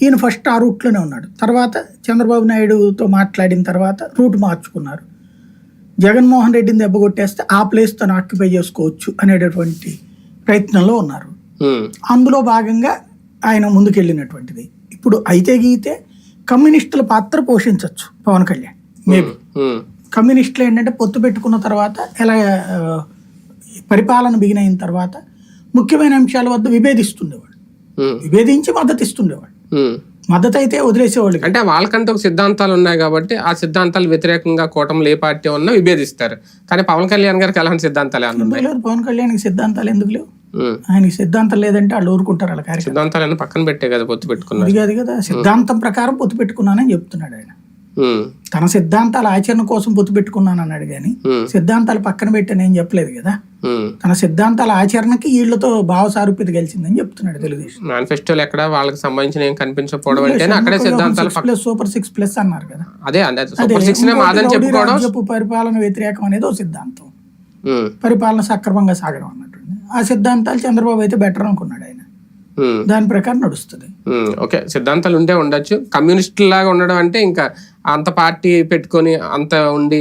ఈయన ఫస్ట్ ఆ రూట్లోనే ఉన్నాడు. తర్వాత చంద్రబాబు నాయుడుతో మాట్లాడిన తర్వాత రూట్ మార్చుకున్నారు. జగన్మోహన్ రెడ్డిని దెబ్బ కొట్టేస్తే ఆ ప్లేస్ తను ఆక్యుపై చేసుకోవచ్చు అనేటటువంటి ప్రయత్నంలో ఉన్నారు. అందులో భాగంగా ఆయన ముందుకెళ్ళినటువంటిది. ఇప్పుడు అయితే గీతే కమ్యూనిస్టుల పాత్ర పోషించవచ్చు పవన్ కళ్యాణ్. మేబీ కమ్యూనిస్టులు ఏంటంటే పొత్తు పెట్టుకున్న తర్వాత ఎలా పరిపాలన బిగిన్ అయిన తర్వాత ముఖ్యమైన అంశాల వద్ద విభేదిస్తుండేవాడు విభేదించి మద్దతు ఇస్తుండేవాడు ఉమ్. మద్దతు అయితే వదిలేసేవాళ్ళు. అంటే వాళ్ళకంటే ఒక సిద్ధాంతాలు ఉన్నాయి కాబట్టి ఆ సిద్ధాంతాలు వ్యతిరేకంగా కూటమిలో ఏ పార్టీ ఉన్నా విభేదిస్తారు. కానీ పవన్ కళ్యాణ్ గారికి ఎలాంటి సిద్ధాంతాలు లేదు పవన్ కళ్యాణ్కి సిద్ధాంతాలు ఎందుకు లేవు? ఆయనకి సిద్ధాంతం లేదంటే వాళ్ళు ఊరుకుంటారు వాళ్ళ కార్యక్రమం సిద్ధాంతాలన్నీ పక్కన పెట్టే కదా పొత్తు పెట్టుకున్నారు. అది కాదు కదా సిద్ధాంతం ప్రకారం పొత్తు పెట్టుకున్నానని చెప్తున్నాడు ఆయన. తన సిద్ధాంతాల ఆచరణ కోసం పొత్తు పెట్టుకున్నాను అన్నాడు కానీ సిద్ధాంతాలు పక్కన పెట్టని ఏం చెప్పలేదు కదా. తన సిద్ధాంతాల ఆచరణకి వీళ్ళతో భావ సారూప్యత గెలిచిందని చెప్తున్నాడు తెలుగుదేశం. మేనిఫెస్టోలు ఎక్కడ వాళ్ళకి సంబంధించిన ఏం కనిపించకపోవడం అంటే అక్కడే సిద్ధాంతాలు సూపర్ సిక్స్ ప్లస్ అన్నారు కదా. అదే సూపర్ సిక్స్ నే మాదని చెప్పుకోవడం రాజ్యపు పరిపాలన వ్యతిరేకం అనేది ఒక సిద్ధాంతం. పరిపాలన సక్రమంగా సాగడం అన్నట్టు ఆ సిద్ధాంతాలు చంద్రబాబు అయితే బెటర్ అనుకున్నాడు ఆయన. దాని ప్రకారం నడుస్తుంది. ఓకే సిద్ధాంతాలు ఉంటే ఉండొచ్చు. కమ్యూనిస్ట్ లాగా ఉండడం అంటే ఇంకా అంత పార్టీ పెట్టుకొని అంత ఉండి